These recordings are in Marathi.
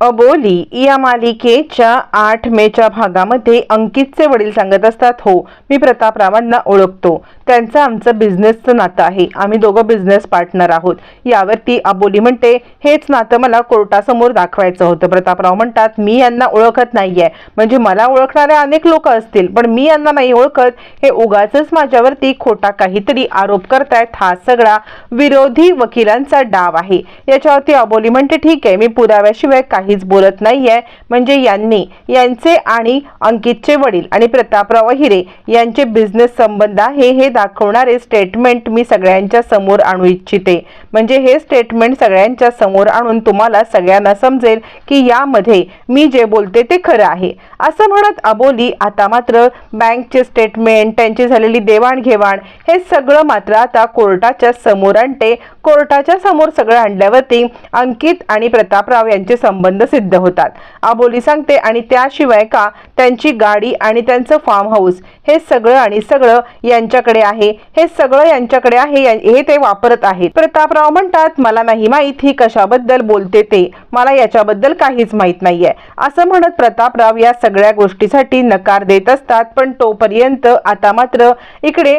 अबोली या मालिकेच्या आठ मेच्या भागामध्ये अंकितचे वडील सांगत असतात हो मी प्रतापरावांना ओळखतो. त्यांचं आमचं बिझनेसचं नातं आहे. आम्ही दोघं बिझनेस पार्टनर आहोत. यावरती अबोली म्हणते हेच नातं मला कोर्टासमोर दाखवायचं होतं. प्रतापराव म्हणतात मी यांना ओळखत नाही आहे म्हणजे मला ओळखणारे अनेक लोक असतील पण मी यांना नाही ओळखत. हे उगाच माझ्यावरती खोटा काहीतरी आरोप करतायत. हा सगळा विरोधी वकिलांचा डाव आहे. याच्यावरती अबोली म्हणते ठीक आहे मी पुराव्याशिवाय काहीच बोलत नाहीये. म्हणजे यांनी यांचे आणि अंकितचे वडील आणि प्रतापराव हिरे यांचे बिझनेस संबंध आहे हे दाखवणारे स्टेटमेंट मी सगळ्यांच्या समोर आणू इच्छिते. म्हणजे हे स्टेटमेंट सगळ्यांच्या समोर आणून तुम्हाला सगळ्यांना समजेल की यामध्ये मी जे बोलते ते खरं आहे. असं म्हणत अबोली आता मात्र बँकचे स्टेटमेंट त्यांची झालेली देवाणघेवाण हे सगळं मात्र आता कोर्टाच्या समोर आणते. कोर्टाच्या समोर सगळं आणल्यावरती अंकित आणि प्रतापराव यांचे संबंध सिद्ध होतात. आबोली सांगते आणि त्याशिवाय का त्यांची गाडी आणि त्यांचं फार्म हाऊस हे सगळं आणि सगळं यांच्याकडे आहे हे सगळं यांच्याकडे आहे हे ते वापरत आहेत. प्रतापराव म्हणतात मला नाही माहीत ही कशाबद्दल बोलते ते. मला याच्याबद्दल काहीच माहीत नाहीये. असं म्हणत प्रतापराव या सगळ्या गोष्टीसाठी नकार देत असतात पण तोपर्यंत आता मात्र इकडे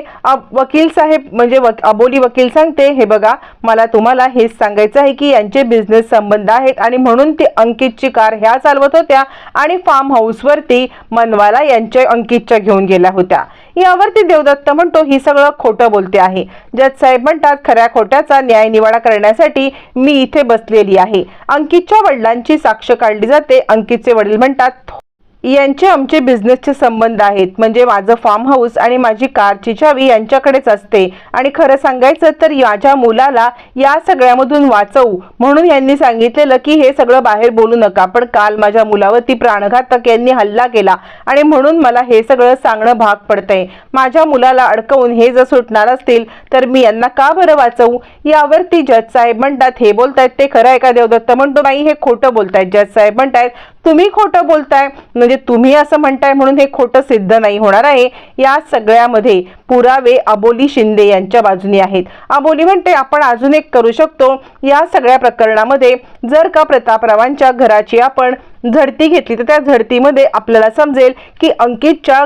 वकील साहेब म्हणजे वक- अबोली वकील सांगते हे बघा मला तुम्हाला हेच सांगायचं आहे की यांचे बिझनेस संबंध आहेत आणि म्हणून ते अंकितची कार ह्या चालवत होत्या आणि फार्म हाऊसवरती मनवाला यांच्या अंकितच्या घेऊन गेल्या होत्या. यावरती देवदत्त म्हणतो ही सगळं खोटं बोलते आहे. जज साहेब म्हणतात खऱ्या खोट्याचा न्याय निवाडा करण्यासाठी मी इथे बसलेली आहे. अंकितच्या वडिलांची साक्ष काढली जाते. अंकितचे वडील म्हणतात यांचे आमचे बिझनेसचे संबंध आहेत. म्हणजे माझं फार्म हाऊस आणि माझी कारची चावी यांच्याकडेच असते. आणि खरं सांगायचं तर माझ्या मुलाला या सगळ्यामधून वाचवू म्हणून यांनी सांगितलेलं की हे सगळं बाहेर बोलू नका. पण काल माझ्या मुलावरती प्राणघातक यांनी हल्ला केला आणि म्हणून मला हे सगळं सांगणं भाग पडतंय. माझ्या मुलाला अडकवून हे जर सुटणार असतील तर मी यांना का बरं वाचवू? यावरती जज साहेब म्हणतात हे बोलतायत ते खरं आहे का देवदत्त? म्हणतो नाही हे खोटं बोलतायत. जज साहेब म्हणतायत तुम्ही खोटं बोलताय. म्हणजे तुम्ही असं म्हणताय म्हणून हे खोटं सिद्ध नाही होणार आहे. या सगळ्यामध्ये पुरावे अबोली शिंदे यांच्या बाजूने आहेत. अबोली म्हणते आपण अजून एक करू शकतो. या सगळ्या प्रकरणामध्ये जर का प्रतापरावांच्या घराची आपण झडती घेतली तर त्या झडतीमध्ये आपल्याला समजेल की अंकितच्या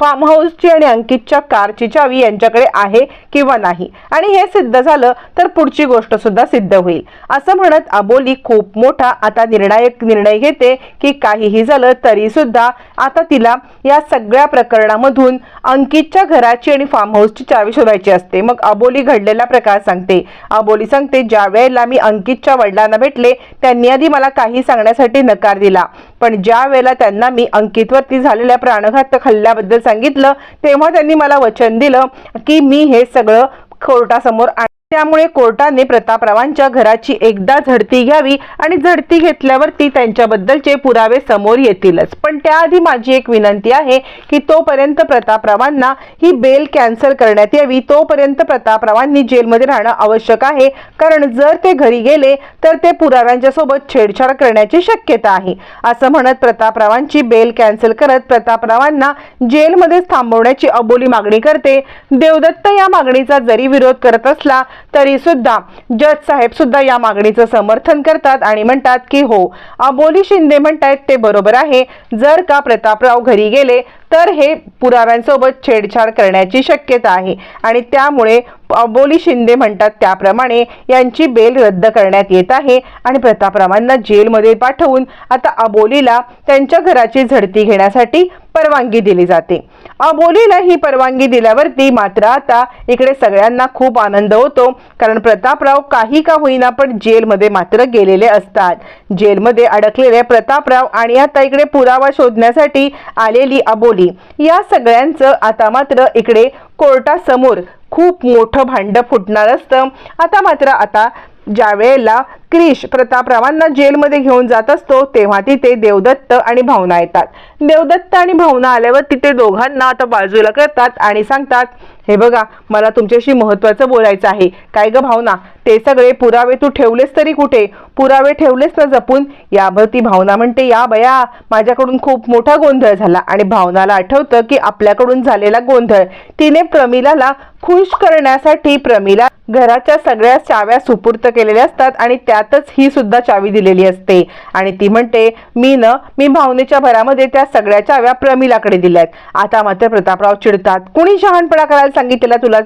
फार्म हाऊसची आणि अंकितच्या कारची चावी यांच्याकडे आहे किंवा नाही? आणि हे सिद्ध झालं तर पुढची गोष्ट सुद्धा सिद्ध होईल. असं म्हणत अबोली खूप मोठा आता निर्णायक निर्णय घेते की काहीही झालं तरी सुद्धा आता तिला या सगळ्या प्रकरणामधून अंकितच्या घराची आणि फार्म हाऊसची चावी शोधायची असते. मग अबोली घडलेला प्रकार सांगते. अबोली सांगते ज्या वेळेला मी अंकितच्या वडिलांना भेटले त्यांनी आधी मला काही सांगण्यासाठी नकार दिला. पण ज्या वेळेला त्यांना मी अंकितवरती झालेल्या प्राणघातक हल्ल्याबद्दल सांगितलं तेव्हा त्यांनी मला वचन दिलं की मी हे सगळं कोर्टासमोर आण- त्यामुळे कोर्टाने प्रतापरावांच्या घराची एकदा झडती घ्यावी आणि झडती घेतल्यावरती त्यांच्याबद्दलचे पुरावे समोर येतीलच. पण त्याआधी माझी एक विनंती आहे की तोपर्यंत प्रतापरावांना ही बेल कॅन्सल करण्यात यावी. तोपर्यंत प्रतापरावांनी जेलमध्ये राहणं आवश्यक आहे. कारण जर ते घरी गेले तर ते पुराव्यांच्या सोबत छेडछाड करण्याची शक्यता आहे. असं म्हणत प्रतापरावांची बेल कॅन्सल करत प्रतापरावांना जेलमध्येच थांबवण्याची अबोली मागणी करते. देवदत्त या मागणीचा जरी विरोध करत असला तरी सुद्धा जज साहेब सुद्धा या मागणीचं समर्थन करतात आणि म्हणतात की हो अबोली शिंदे म्हणतायत ते बरोबर आहे. जर का प्रतापराव घरी गेले तर हे पुराव्यांसोबत छेडछाड करण्याची शक्यता आहे. आणि त्यामुळे अबोली शिंदे म्हणतात त्याप्रमाणे यांची बेल रद्द करण्यात येत आहे. आणि प्रतापरावांना जेलमध्ये पाठवून आता अबोलीला त्यांच्या घराची झडती घेण्यासाठी परवानगी दिली जाते. अबोलीला ही परवानगी दिल्यावरती मात्र आता इकडे सगळ्यांना खूप आनंद होतो. कारण प्रतापराव काही का होईना पण जेलमध्ये मात्र गेलेले असतात. जेलमध्ये अडकलेले प्रतापराव आणि आता इकडे पुरावा शोधण्यासाठी आलेली अबोली या सगळ्यांचं आता मात्र इकडे कोर्टासमोर खूप मोठं भांडं फुटणार असतं. आता मात्र आता ज्या वेळेला क्रिश प्रतापरावांना जेलमध्ये घेऊन जात असतो तेव्हा तिथे देवदत्त आणि भावना येतात. देवदत्त आणि भावना आल्यावर तिथे दोघांना आता बाजूला करतात आणि सांगतात हे बघा मला तुमच्याशी महत्वाचं बोलायचं आहे. काय ग भावना? ते सगळे पुरावे तू ठेवलेस तरी कुठे? पुरावे ठेवलेस ना जपून? यावर ती भावना म्हणते या बया माझ्याकडून खूप मोठा गोंधळ झाला आणि भावनाला आठवतं की आपल्याकडून झालेला गोंधळ. तिने प्रमिलाला खुश करण्यासाठी प्रमिला घराच्या सगळ्या चाव्या सुपूर्त केलेल्या असतात आणि त्या त्यातच ही सुद्धा चावी दिलेली असते. आणि ती म्हणते मी न मी भावनेच्या भरामध्ये त्या सगळ्या चाव्या प्रमिलाकडे दिल्यात. आता मात्र प्रतापराव चिडतात. कुणी शहाणपणा करायला सांगितलेला तुला?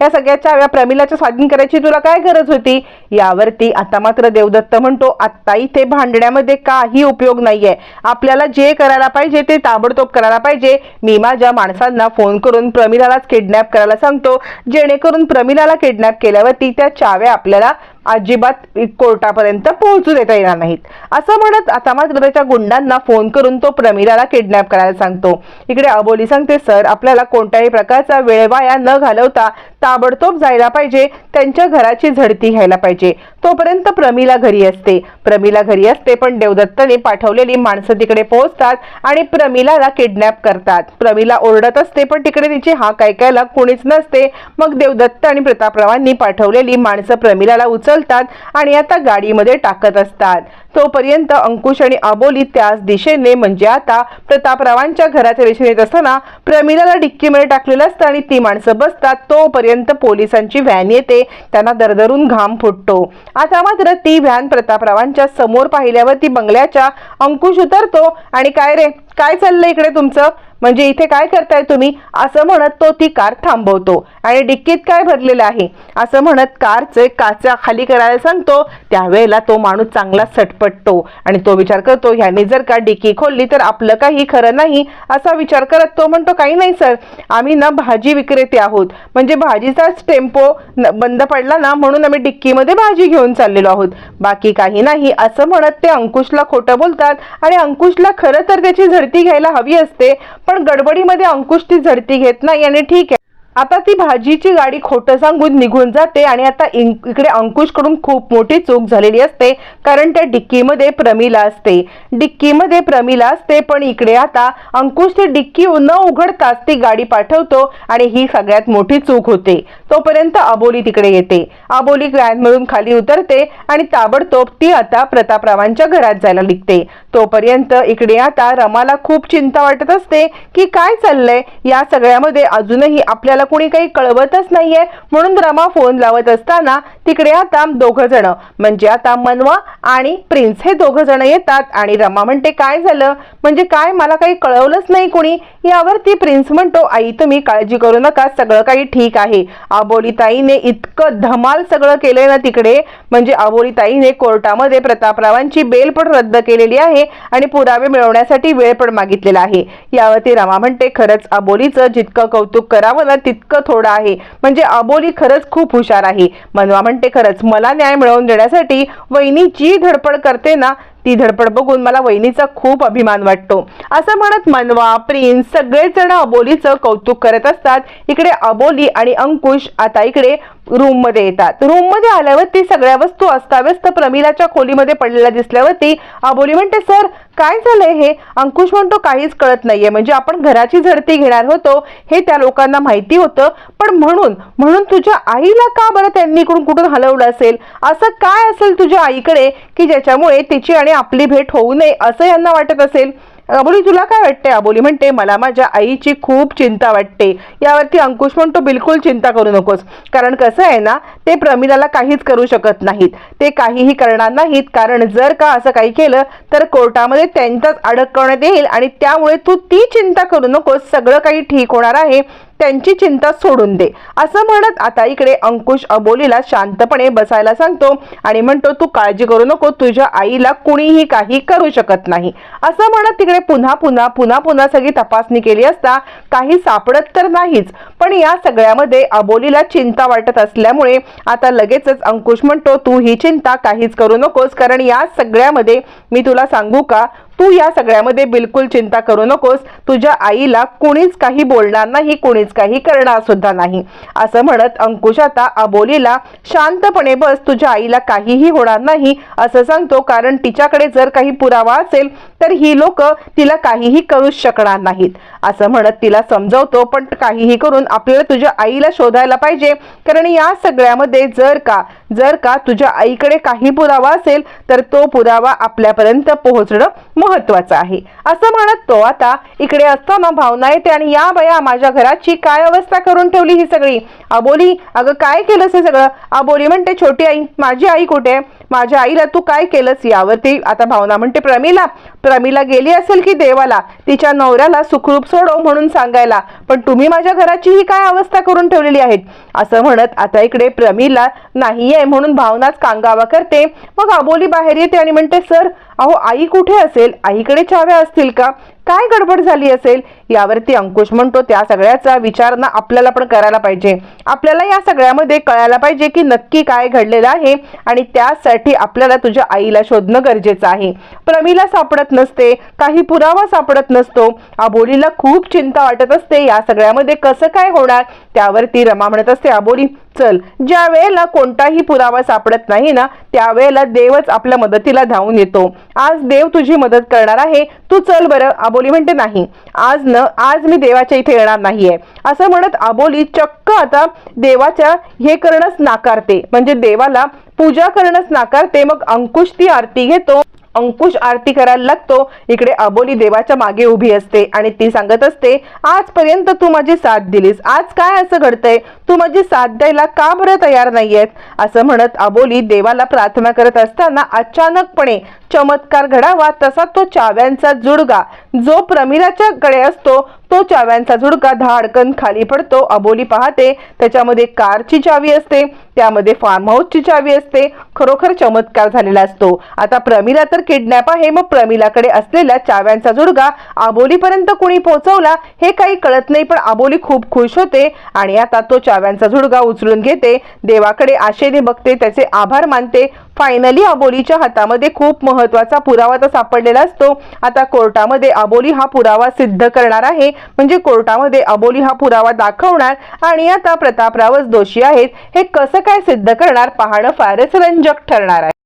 या सगळ्या चाव्या प्रमिलाच्या स्वाधीन करायची तुला काय गरज होती? यावरती आता मात्र देवदत्त म्हणतो आत्ता इथे भांडण्यामध्ये काही उपयोग नाहीये. आपल्याला जे करायला पाहिजे ते ताबडतोब करायला पाहिजे. मी माझ्या माणसांना फोन करून प्रमिलालाच किडनॅप करायला सांगतो. जेणेकरून प्रमिलाला किडनॅप केल्यावरती त्या चाव्या आपल्याला अजिबात कोर्टापर्यंत पोहोचू देता येणार नाहीत. असं म्हणत आता मात्र त्याच्या गुंडांना फोन करून तो प्रमिलाला किडनॅप करायला सांगतो. इकडे अबोली सांगते सर आपल्याला कोणत्याही प्रकारचा वेळ वाया न घालवता ताबडतोब जायला पाहिजे. त्यांच्या घराची झडती घ्यायला पाहिजे. तोपर्यंत प्रमिला घरी असते. प्रमिला घरी असते पण देवदत्तने पाठवलेली माणसं तिकडे पोहोचतात आणि प्रमिलाला किडनॅप करतात. प्रमिला ओरडत असते पण तिकडे तिची हाक ऐकायला कोणीच नसते. मग देवदत्त आणि प्रतापरावांनी पाठवलेली माणसं प्रमिलाला उचलतात आणि आता गाडीमध्ये टाकत असतात. तोपर्यंत अंकुश आणि अबोली त्याच दिशेने म्हणजे आता प्रतापरावांच्या घराच्या दिशेने येत असताना प्रमिलाला डिक्कीमध्ये टाकलेलं असतं आणि ती माणसं बसतात. तोपर्यंत पोलिसांची व्हॅन येते त्यांना दरदरून घाम फुटतो. आता मात्र ती व्हॅन प्रतापरावांच्या समोर पाहिल्यावर ती बंगल्याच्या अंकुश उतरतो. आणि काय रे? काय चाललंय इकडे तुमचं? म्हणजे इथे काय करताय तुम्ही? असं म्हणत तो ती कार थांबवतो. आणि डिक्कीत काय भरलेलं आहे? असं म्हणत कारचे काचा खाली करायला सांगतो. त्यावेळेला तो माणूस चांगला सटपटतो. आणि तो विचार करतो ह्याने जर का डिक्की खोलली तर आपलं काही खरं नाही. असा विचार करत तो म्हणतो काही नाही सर. आम्ही ना भाजी विक्रेते आहोत. म्हणजे भाजीचाच टेम्पो न- बंद पडला ना म्हणून आम्ही डिक्कीमध्ये भाजी घेऊन चाललेलो आहोत. बाकी काही नाही. असं म्हणत ते अंकुशला खोटं बोलतात. आणि अंकुशला खरं तर त्याची झडती घ्यायला हवी असते पण गडबडीमध्ये अंकुश ती झडती घेत नाही आणि ठीक आहे. आता ती भाजीची गाडी खोटं सांगून निघून जाते आणि आता इं- इकडे अंकुशकडून खूप मोठी चूक झालेली असते कारण त्या डिक्कीमध्ये प्रमिला असते. डिक्कीमध्ये प्रमिला असते पण इकडे आता अंकुश ती डिक्की न उघडताच ती गाडी पाठवतो आणि ही सगळ्यात मोठी चूक होते. तोपर्यंत अबोली तिकडे येते. अबोली व्हॅन मिळून खाली उतरते आणि ताबडतोब ती आता प्रतापरावांच्या घरात जायला निघते. तोपर्यंत इकडे आता रमाला खूप चिंता वाटत असते की काय चाललंय? या सगळ्यामध्ये अजूनही आपल्याला कुणी काही कळवतच नाहीये म्हणून रमा फोन लावत असताना तिकडे आता दोघ जण. म्हणजे आता मनवा आणि प्रिन्स हे दोघ जण येतात आणि रमा म्हणते काय झालं? म्हणजे काय? मला काही कळवलंच नाही कुणी. यावरती प्रिन्स म्हणतो आई तुम्ही काळजी करू नका सगळं काही ठीक आहे. आबोलीताईने इतकं धमाल सगळं केलंय ना तिकडे. म्हणजे आबोलीताईने कोर्टामध्ये प्रतापरावांची बेल पण रद्द केलेली आहे आणि पुरावे मिळवण्यासाठी वेळ पण मागितलेला आहे. यावरती रमा म्हणते खरंच अबोलीचं जितकं कौतुक करावं ना तितकं इतकं थोडं आहे. म्हणजे अबोली खरंच खूप हुशार आहे. मनवा म्हणते खरंच मला न्याय मिळवून देण्यासाठी वहिनी जी धडपड करते ना ती धडपड बघून मला वहिनीचा खूप अभिमान वाटतो. असं म्हणत मनवा प्रिन्स सगळेच जण अबोलीचं कौतुक करत असतात. इकडे अबोली आणि अंकुश आता इकडे रूममध्ये येतात. रूममध्ये आल्यावरती सगळ्या वस्तू अस्ताव्यस्त प्रमिलाच्या खोलीमध्ये पडलेल्या दिसल्यावरती अबोली म्हणते सर काय झालंय हे? अंकुश म्हणतो काहीच कळत नाहीये. म्हणजे आपण घराची झडती घेणार होतो हे त्या लोकांना माहिती होतं. पण म्हणून म्हणून तुझ्या आईला का बरं त्यांनी इकडून कुठून हलवलं असेल? असं काय असेल तुझ्या आईकडे की ज्याच्यामुळे तिची आणि आपली भेट होऊ नये असं यांना वाटत असेल? अबोली तुला काय वाटते अबोली? म्हणते मला माझ्या आईची खूप चिंता वाटते. यावरती अंकुश म्हणतो बिलकुल चिंता करू नकोस. कारण कसं आहे ना ते प्रमिलाला काहीच करू शकत नाहीत. ते काहीही करणार नाहीत. कारण जर का असं काही केलं तर कोर्टामध्ये त्यांचाच अडकवण्यात येईल आणि त्यामुळे तू ती चिंता करू नकोस. सगळं काही ठीक होणार आहे. त्यांची चिंता सोडून दे. असं म्हणत आता इकडे अंकुश अबोलीला शांतपणे बसायला सांगतो आणि म्हणतो तू काळजी करू नको तुझ्या आईला कुणीही काही करू शकत नाही. असं म्हणत तिकडे पुन्हा पुन्हा पुन्हा पुन्हा सगळी तपासणी केली असता काही सापडत तर नाहीच पण या सगळ्यामध्ये अबोलीला चिंता वाटत असल्यामुळे आता लगेचच अंकुश म्हणतो तू ही चिंता काहीच करू नकोस कारण या सगळ्यामध्ये मी तुला सांगू का? तू या सगळ्यामध्ये बिलकुल चिंता करू नकोस. तुझ्या आईला कुणीच काही बोलणार नाही कुणीच काही करणार सुद्धा नाही. असं म्हणत अंकुश आता अबोलीला शांतपणे बस तुझ्या आईला काहीही होणार नाही असं सांगतो. कारण तिच्याकडे जर काही पुरावा असेल तर ही लोक तिला काहीही करूच शकणार नाहीत. असं म्हणत तिला समजवतो पण काहीही करून आपल्याला तुझ्या आईला शोधायला पाहिजे. कारण या सगळ्यामध्ये जर का जर का तुझ्या आईकडे काही पुरावा असेल तर तो पुरावा आपल्यापर्यंत पोहोचणं महत्वाचं आहे. असं म्हणत तो आता इकडे असताना भावना येते आणि या बया माझ्या घराची काय अवस्था करून ठेवली ही सगळी? अबोली अगं काय केलंस हे सगळं? अबोली म्हणते छोटी आई माझी आई कुठे? आहे? माझ्या आईला तू काय केलंस? यावरती आता भावना म्हणते प्रमिला प्रमिला गेली असेल की देवाला? तिच्या नवऱ्याला सुखरूप सोडव म्हणून सांगायला. पण तुम्ही माझ्या घराची ही काय अवस्था करून ठेवलेली आहेत? असं म्हणत आता इकडे प्रमिला नाही आहे म्हणून भावनाच कांगावा करते. मग अबोली बाहेर येते आणि म्हणते सर अहो आई कुठे असेल? आईकडे चाव्या असतील का? काय गडबड झाली असेल यावरती अंकुश म्हणतो त्या सगळ्याचा विचार ना आपल्याला पण करायला पाहिजे. आपल्याला या सगळ्यामध्ये कळायला पाहिजे की नक्की काय घडलेलं आहे आणि त्यासाठी आपल्याला तुझ्या आईला शोधणं गरजेचं आहे. प्रमीला सापडत नसते काही पुरावा सापडत नसतो. आबोलीला खूप चिंता वाटत असते या सगळ्यामध्ये कसं काय होणार? त्यावरती रमा म्हणत असते आबोली चल. ज्या वेळेला कोणताही पुरावा सापडत नाही ना त्यावेळेला देवच आपल्या मदतीला धावून येतो. आज देव तुझी मदत करणार आहे. तू चल बरं आबोली म्हणते नाही आज न आज मी देवाच्या इथे येणार नाहीये. असं म्हणत आबोली चक्क आता देवाच्या हे करणंच नाकारते. म्हणजे देवाला पूजा करणंच नाकारते. मग अंकुश ती आरती घेतो. अंकुश आरती करायला लागतो. इकडे अबोली देवाच्या मागे उभी असते आणि ती सांगत असते आजपर्यंत तू माझी साथ दिलीस. आज काय असं घडतंय? तू माझी साथ द्यायला का बरं तयार नाहीयेत? असं म्हणत अबोली देवाला प्रार्थना करत असताना अचानकपणे चमत्कार घडावा तसा तो चाव्यांचा जुडगा जो प्रमिलाच्या कडे असतो तो चाव्यांचा जुडका धाडकन खाली पडतो अबोली पाहते. त्याच्यामध्ये कारची चावी असते त्यामध्ये फार्म हाऊसची चावी असते. खरोखर चमत्कार झालेला असतो. आता प्रमिला तर किडनॅप आहे मग प्रमिलाकडे असलेल्या चाव्यांचा जुडगा आबोलीपर्यंत कोणी पोहोचवला हे काही कळत नाही पण आबोली खूप खुश होते आणि आता तो चाव्यांचा जुडगा उचलून घेते. देवाकडे आशेने बघते त्याचे आभार मानते. फायनली अबोलीच्या हातामध्ये खूप महत्त्वाचा पुरावा तर सापडलेला असतो. आता कोर्टामध्ये अबोली हा पुरावा सिद्ध करणार आहे. म्हणजे कोर्टामध्ये अबोली हा पुरावा दाखवणार आणि आता प्रतापरावच दोषी आहेत. हे कसं काय सिद्ध करणार? पाहणं फारच रंजक ठरणार आहे.